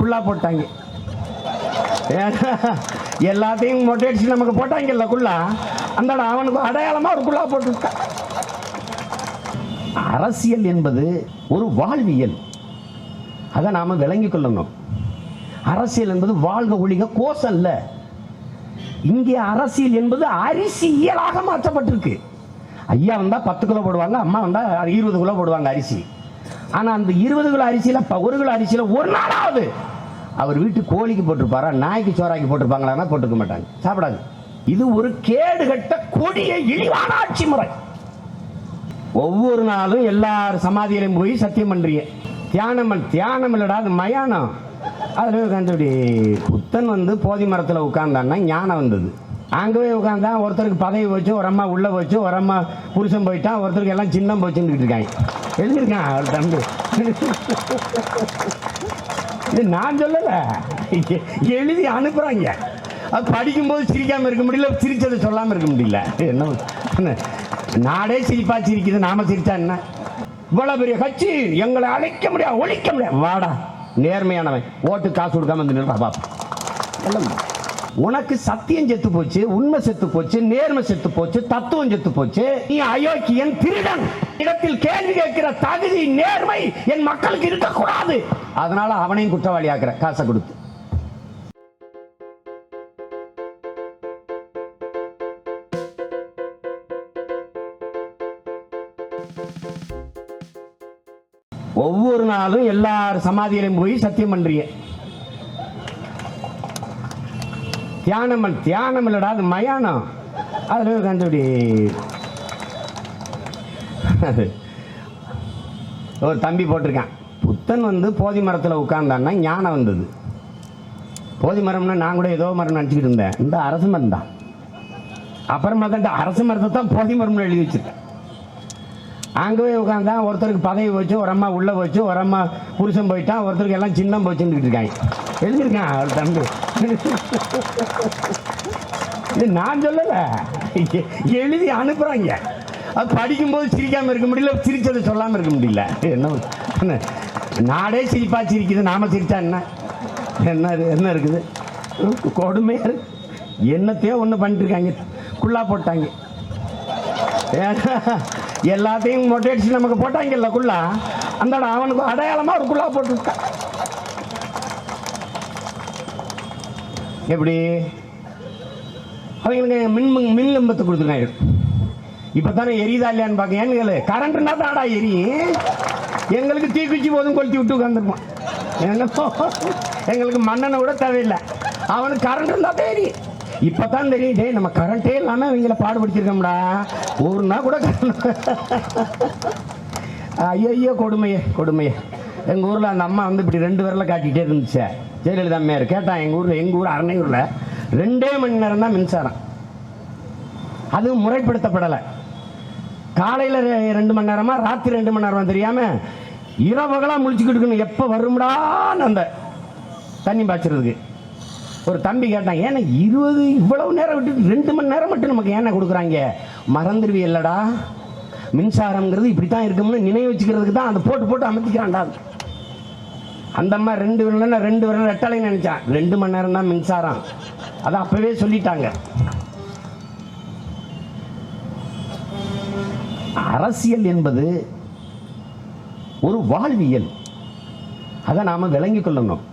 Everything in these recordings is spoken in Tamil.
குள்ளா போட்டாங்க. எல்லாத்தையும் மொட்டை அடிச்சு நமக்கு போட்டாங்கல்ல குள்ளா? அந்த அவனுக்கு அடையாளமா ஒரு குள்ளா போட்டு அரசியல் என்பது ஒரு வாழ்வியல். அதை நாம விளங்கிக் கொள்ளணும். அரசியல் என்பது வாழ்க ஒழிக கோஷம் இல்ல இங்கே அரசியல் என்பது அரிசியலாக மாற்றப்பட்டிருக்கு. ஐயா வந்தா பத்து கிலோ போடுவாங்க அம்மா வந்தால் இருபது கிலோ போடுவாங்க அரிசி. ஆனா அந்த இருபது கிலோ அரிசியில ஒரு கிலோ அரிசியில ஒரு நாளாவது அவர் வீட்டு கோழிக்கு போட்டிருப்பாரா? நாய்க்கு சோறாக்கி போட்டிருப்பாங்களான்னா போட்டுக்க மாட்டாங்க. சாப்பிடாது. இது ஒரு கேடுகட்ட கொடிய இழிவான ஆட்சி முறை. ஒவ்வொரு நாளும் எல்லார் சமாதியிலையும் போய் சத்தியம் பண்றீங்க. தியானம் தியானம் இல்லடா அது மயானம். அதில் உட்காந்துடி புத்தன் வந்து போதி மரத்தில் உட்கார்ந்தான்னா ஞானம் வந்தது. அங்கவே உட்காந்தா ஒருத்தருக்கு பதவி போச்சு ஒரு அம்மா உள்ளே வச்சு ஒரு அம்மா புருஷன் போயிட்டான் ஒருத்தருக்கு எல்லாம் சின்னம் போச்சுன்னு இருக்காங்க. எழுதியிருக்கான் அவர் தம்பி. இது நான் சொல்லல. எழுதி அனுப்புறாங்க. அது படிக்கும்போது சிரிக்காமல் இருக்க முடியல சிரிச்சதை சொல்லாமல் இருக்க முடியல. என்ன நாடே சிரிப்பா சிரிக்குது நாம சிரிச்சா என்ன? இவ்வளவு பெரிய கட்சி எங்களை அழைக்க முடியாது ஒழிக்க முடியாது வாடா நேர்மையானவன். ஓட்டு காசு கொடுக்காம வந்து நின்றா பாப்பா. எல்லாம் உனக்கு சத்தியம் செத்து போச்சு உண்மை செத்து போச்சு நேர்மை செத்து போச்சு தத்துவம் செத்து போச்சு நீ அயோக்கியன் திருடன். இடத்தில் கேள்வி கேட்கிற தகுதி நேர்மை என் மக்களுக்கு இருக்கக்கூடாது. அதனால அவனையும் குற்றவாளி ஆக்குற காசை கொடுத்து. ஒவ்வொரு நாளும் எல்லார் சமாதியிலையும் போய் சத்தியம் பண்றீங்க. தியானம் தியானம் இல்லடா அது மயானம். அதில் உட்காந்துபடி ஒரு தம்பி போட்டிருக்கான். புத்தன் வந்து போதி மரத்தில் உட்கார்ந்தான்னா ஞானம் வந்தது. போதி மரம்னா நான் கூட ஏதோ மரம் நினச்சிக்கிட்டு இருந்தேன். இந்த அரசு மரம் தான் அப்புறமா தான் இந்த மரத்தை தான் போதி மரம்னு எழுதி வச்சுருக்கேன். அங்கவே உட்காந்தா ஒருத்தருக்கு பதவி போச்சு ஒரு அம்மா உள்ளே வச்சு ஒரு அம்மா புருஷன் போயிட்டான் ஒருத்தருக்கு எல்லாம் சின்னம் போச்சுன்னு இருக்காங்க. எழுதியிருக்கான் அவர் தம்பி. நான் சொல்லல. எழுதி அனுப்புறாங்க. அது படிக்கும்போது சிரிக்காம இருக்க முடியல சிரிச்சதை சொல்லாம இருக்க முடியல. என்ன என்ன? நாடே சிரிப்பா சிரிக்குது நாம சிரிச்சா என்ன? என்ன இது- என்ன இருக்குது? கொடுமையா இருக்கு. என்னத்தையோ ஒன்று பண்ணிட்டு இருக்காங்க குள்ளா போட்டாங்க. எல்லாத்தையும் மொட்டை அடிச்சு நமக்கு போட்டாங்கல்ல குள்ளா? அந்த அவனுக்கு அடையாளமா ஒரு குள்ளா போட்டுருக்கான் எப்படி? அவங்களுக்கு மின் மின் லம்பத்தை கொடுத்துருக்காங்க. இப்போ தானே எரியுதா இல்லையான்னு பார்க்க ஏன்னு கேளு கரண்ட்னா தாடா எரியும் எங்களுக்கு தீக்குச்சி போதும் கொளுத்தி விட்டு உட்காந்துருப்பான் எங்களுக்கு மன்னனை கூட தேவையில்லை. அவனுக்கு கரண்ட் இருந்தால் தான் எரியும் இப்போ தான் தெரியும் நம்ம கரண்ட்டே இல்லாமல் அவங்கள பாடுபடுத்திருக்கோம்டா ஒரு நாள் கூட ஐயோ கொடுமையே கொடுமையே. எங்கள் ஊரில் அந்த அம்மா வந்து இப்படி ரெண்டு பேரில் காட்டிகிட்டே இருந்துச்சு. ஜெயலலிதா அம்மையார். கேட்டான் எங்கள் ஊரில் எங்கள் ஊர் அரணையூரில் ரெண்டே மணி நேரம் தான் மின்சாரம். அதுவும் முறைப்படுத்தப்படலை. காலையில் ரெண்டு மணி நேரமா ராத்திரி ரெண்டு மணி நேரமா தெரியாமல் இரவகளாக முழிச்சுக்கிட்டு இருக்கணும். எப்போ வரும்டான்னு அந்த தண்ணி பாய்ச்சறதுக்கு. ஒரு தம்பி கேட்டான் ஏன்னா இருபது இவ்வளவு நேரம் விட்டு ரெண்டு மணி நேரம் மட்டும் நமக்கு ஏன்னா கொடுக்குறாங்க. மறந்துடுவி இல்லடா மின்சாரம்ங்கிறது இப்படி தான் இருக்கும்னு நினைவு வச்சுக்கிறதுக்கு தான் அதை போட்டு போட்டு அமைச்சிக்கிறான்டா அந்த அம்மா ரெண்டு விரல் ரெண்டு விரல் ரெட்டலைன்னு நினைச்சான். ரெண்டு மணி நேரம் தான் மின்சாரம். அதை அப்பவே சொல்லிட்டாங்க. அரசியல் என்பது ஒரு வாழ்வியல். அதை நாம விளங்கிக் கொள்ளணும்.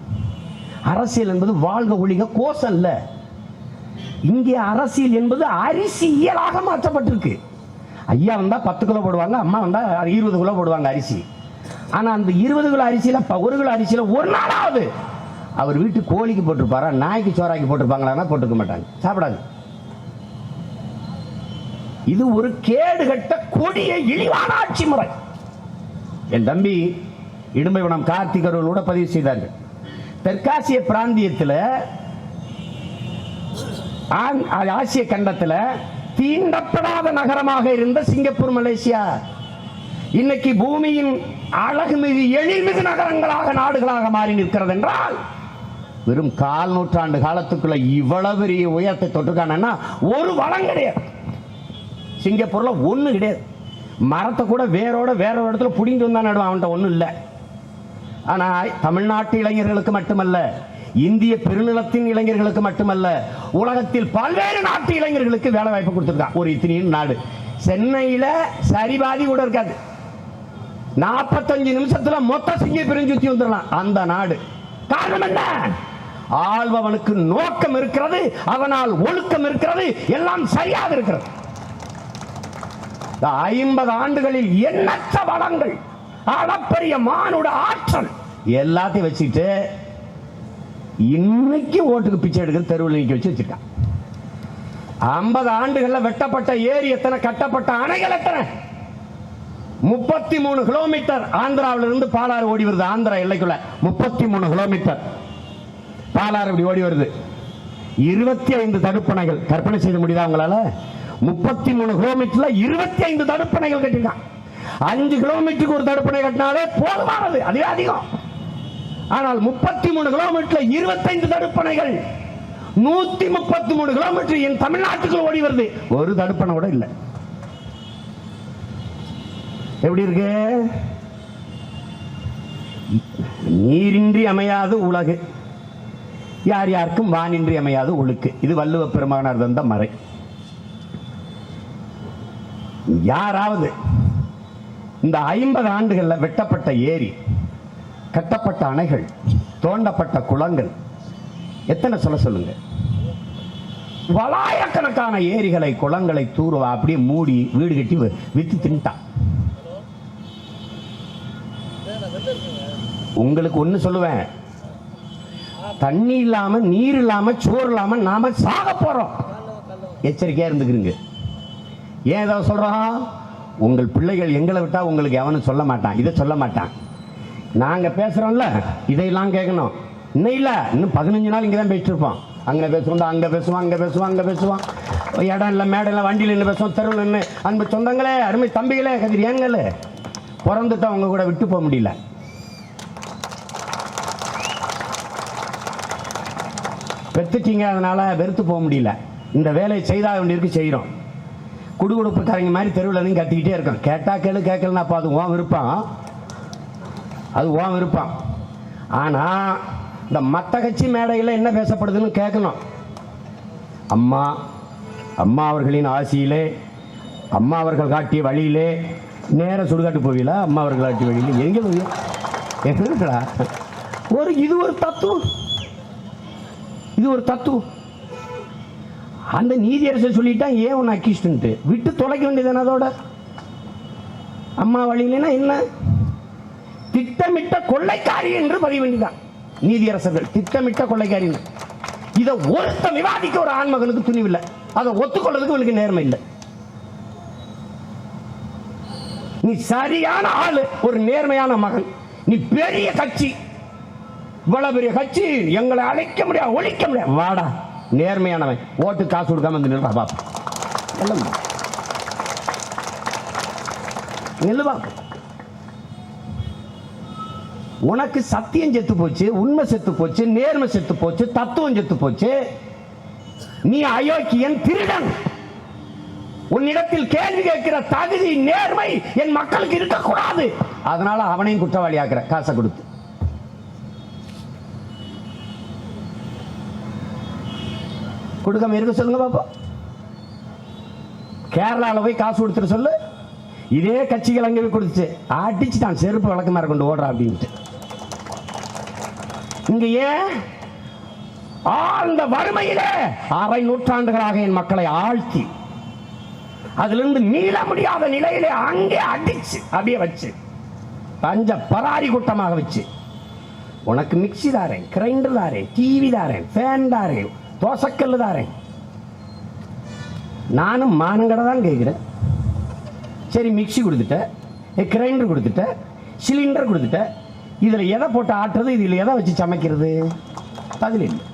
அரசியல் என்பது வாழ்க ஒழிக கோஷம் இல்ல. இங்கே அரசியல் என்பது அரிசியலாக மாற்றப்பட்டிருக்கு. ஐயா வந்தா பத்து கிலோ போடுவாங்க அம்மா வந்தா இருபது கிலோ போடுவாங்க அரிசி. ஆனா அந்த இருபது கிலோ அரிசியில ஒரு கிலோ அரிசியில ஒரு நாளாவது அவர் வீட்டு கோழிக்கு போட்டிருப்பாரா நாய்க்கு சோறாக்கி போட்டிருப்பாங்களான்னா போட்டுக்க மாட்டாங்க. சாப்பிடாது. இது ஒரு கேடுகட்ட கொடிய இழிவான ஆட்சி முறை. என் தம்பி இடும்பைவனம் கார்த்திக் அவர்களோட பதிவு செய்தார்கள். தெற்காசிய பிராந்தியத்தில் ஆசிய கண்டத்தில் தீண்டப்படாத நகரமாக இருந்த சிங்கப்பூர் மலேசியா. இன்னைக்கு பூமியின் அழகுமிகு எழில்மிகு நகரங்களாக நாடுகளாக மாறி நிற்கிறது என்றால் வெறும் கால் நூற்றாண்டு காலத்துக்குள்ள இவ்வளவு பெரிய உயரத்தை தொட்டிருக்கானா ஒரு வளம் கிடையாது. சிங்கப்பூர்ல ஒன்று கிடையாது. மரத்தை கூட வேரோட வேற ஒரு இடத்துல புடிங்கிட்டு வந்தா நடுவான் அவன்கிட்ட ஒன்றும் இல்லை. ஆனால் தமிழ்நாட்டு இளைஞர்களுக்கு மட்டுமல்ல இந்திய பெருநிலத்தின் இளைஞர்களுக்கு மட்டுமல்ல உலகத்தில் பல்வேறு நாட்டு இளைஞர்களுக்கு வேலை வாய்ப்பு கொடுத்துருக்கான். ஒரு இத்தனையும் நாடு. சென்னையில் சரிபாதி கூட இருக்காது. நாற்பத்தஞ்சு நிமிஷத்துல மொத்த சிங்க பிரிஞ்சு சுத்தி வந்துடலாம். அந்த நாடு. காரணம் என்ன? ஆள்பவனுக்கு நோக்கம் இருக்கிறது அவனால் ஒழுக்கம் இருக்கிறது எல்லாம் சரியாக இருக்கிறது. ஐம்பது ஆண்டுகளில் எண்ணற்ற வளங்கள் அளப்பரிய மானுட ஆற்றல் எல்லாத்தையும் வச்சுட்டு இன்னைக்கு ஓட்டுக்கு பிச்சை எடுக்க தெருவில் நிக்க வச்சு வச்சிருக்கான் ஐம்பது ஆண்டுகள்ல வெட்டப்பட்ட ஏரி எத்தனை கட்டப்பட்ட அணைகள் எத்தனை? முப்பத்தி மூணு கிலோமீட்டர் ஆந்திராவிலிருந்து பாலாறு ஓடி வருது. ஆந்திரா எல்லைக்குள்ள. முப்பத்தி மூணு கிலோமீட்டர். பாலாறு இப்படி ஓடி வருது. இருபத்தி ஐந்து தடுப்பணைகள். கற்பனை செய்ய முடியுதா உங்களால? முப்பத்தி மூணு கிலோமீட்டர்ல இருபத்தி ஐந்து தடுப்பணைகள் கட்டிருக்கான் அஞ்சு கிலோமீட்டருக்கு ஒரு தடுப்பணை கட்டினாலே போதுமானது. அதே அதிகம். ஆனால் முப்பத்தி மூணு கிலோமீட்டர்ல இருபத்தைந்து தடுப்பணைகள். நூத்தி முப்பத்தி மூணு கிலோமீட்டர் என் தமிழ்நாட்டுக்குள் ஓடி வருது. ஒரு தடுப்பணை கூட இல்லை. எப்படி இருக்கு? நீரின்றி அமையாது உலகு. யார் யாருக்கும் வானின்றி அமையாது ஒழுக்கு இது வள்ளுவ பெருமானார் தந்த மறை. யாராவது இந்த ஐம்பது ஆண்டுகளில் வெட்டப்பட்ட ஏரி கட்டப்பட்ட அணைகள் தோண்டப்பட்ட குளங்கள் எத்தனை சொல்ல சொல்லுங்க? வலாயக்கணக்கான ஏரிகளை குளங்களை தூர அப்படியே மூடி வீடு கட்டி வித்து தின்ட்டான். உங்களுக்கு ஒன்று சொல்லுவேன். தண்ணி இல்லாம நீர் இல்லாம சோறு இல்லாம நாம சாக போறோம். எச்சரிக்கையா இருந்துக்கிறீங்க. ஏன் ஏதோ சொல்றோம் உங்கள் பிள்ளைகள் எங்களை விட்டா உங்களுக்கு எவனும் சொல்ல மாட்டான். இதை சொல்ல மாட்டான். நாங்க பேசுறோம்ல இதையெல்லாம் கேட்கணும். இன்னும் இல்ல இன்னும் பதினஞ்சு நாள் இங்கே தான் பேசிட்டு இருப்போம். அங்க பேசுவோம் அங்க பேசுவான் அங்க பேசுவோம் அங்க பேசுவான். இடம் இல்லை மேடம் இல்லை வண்டியில் நின்று பேசுவோம் தெருவில் நின்று அன்பு சொந்தங்களே அருமை தம்பிகளே கதிர் ஏங்கல். பிறந்துட்டு அவங்க கூட விட்டு போக முடியல. வெறுத்துட்டீங்க அதனால் வெறுத்து போக முடியல. இந்த வேலையை செய்தாக வேண்டியிருக்கு செய்கிறோம். குடுகுடுப்புக்காரங்க மாதிரி தெருவில் இருந்து கத்திக்கிட்டே இருக்கோம். கேட்டால் கேளு கேட்கலன்னா அப்போ அது உன் விருப்பம். அது உன் விருப்பம். ஆனால் இந்த மற்ற கட்சி மேடையில் என்ன பேசப்படுதுன்னு கேட்கணும். அம்மா அம்மா அவர்களின் ஆசியிலே அம்மா அவர்கள் காட்டிய வழியிலே நேர சுடுகாட்டு போவீங்களா? அம்மா அவர்கள் காட்டிய வழியிலே. எங்கே போவீங்க? எங்கடா ஒரு இது ஒரு தத்துவம். இது ஒரு தத்துவம். அந்த நீதியரசை சொல்லிட்டான் ஏன் உன்னை அக்கிஸ்டுன்ட்டு விட்டு தொலைக்க வேண்டியதானே அதோட? அம்மா வழியிலனா என்ன? திட்டமிட்ட கொள்ளைக்காரி என்று பதிய வேண்டிதான் நீதியரசர்கள் திட்டமிட்ட கொள்ளைக்காரி இதை ஒருத்த விவாதிக்க ஒரு ஆண்மகனுக்கு துணிவில்லை. அதை ஒத்துக்கொள்றதுக்கு இவனுக்கு நேர்மை இல்லை. நீ சரியான ஆளு ஒரு நேர்மையான மகன். நீ பெரிய கட்சி இவ்வளவு பெரிய கட்சி எங்களை அழைக்க முடியாது ஒழிக்க முடியாது. வாடா நேர்மையானவன். ஓட்டு காசு கொடுக்காம வந்து நின்றா பாப்பா. நில்லுவா. உனக்கு சத்தியம் செத்து போச்சு உண்மை செத்து போச்சு நேர்மை செத்து போச்சு தத்துவம் செத்து போச்சு. நீ அயோக்கியன் திருடன். உன்னிடத்தில் கேள்வி கேட்கிற தகுதி நேர்மை என் மக்களுக்கு இருக்கக்கூடாது. அதனால அவனையும் குற்றவாளி ஆக்குற காசை கொடுத்து. கொடுக்காம இருக்க சொல்லுங்க பாப்பா. கேரளாவில் போய் காசு கொடுத்துட்டு சொல்லு. இதே கட்சிகள் அங்கே போய் கொடுத்துச்சு. தான் செருப்பு விளக்கமாற கொண்டு ஓடுறா அப்படின்ட்டு. இங்க ஏன்? ஆழ்ந்த வறுமையிலே அரை நூற்றாண்டுகளாக என் மக்களை ஆழ்த்தி அதிலிருந்து மீள முடியாத நிலையிலே அங்கே அடிச்சு அப்படியே வச்சு பஞ்ச பராரி கூட்டமாக வச்சு உனக்கு மிக்சி தாரேன் கிரைண்டர் தாரேன் டிவி தாரேன் ஃபேன் தாரேன் தோசைக்கல் தாரேன் நானும் மானங்கடை தான் கேட்குறேன். சரி மிக்ஸி கொடுத்துட்டேன். கிரைண்டர் கொடுத்துட்டேன். சிலிண்டர் கொடுத்துட்டேன். இதில் எதை போட்டு ஆட்டுறது? இதில் எதை வச்சு சமைக்கிறது? பதில் இல்லை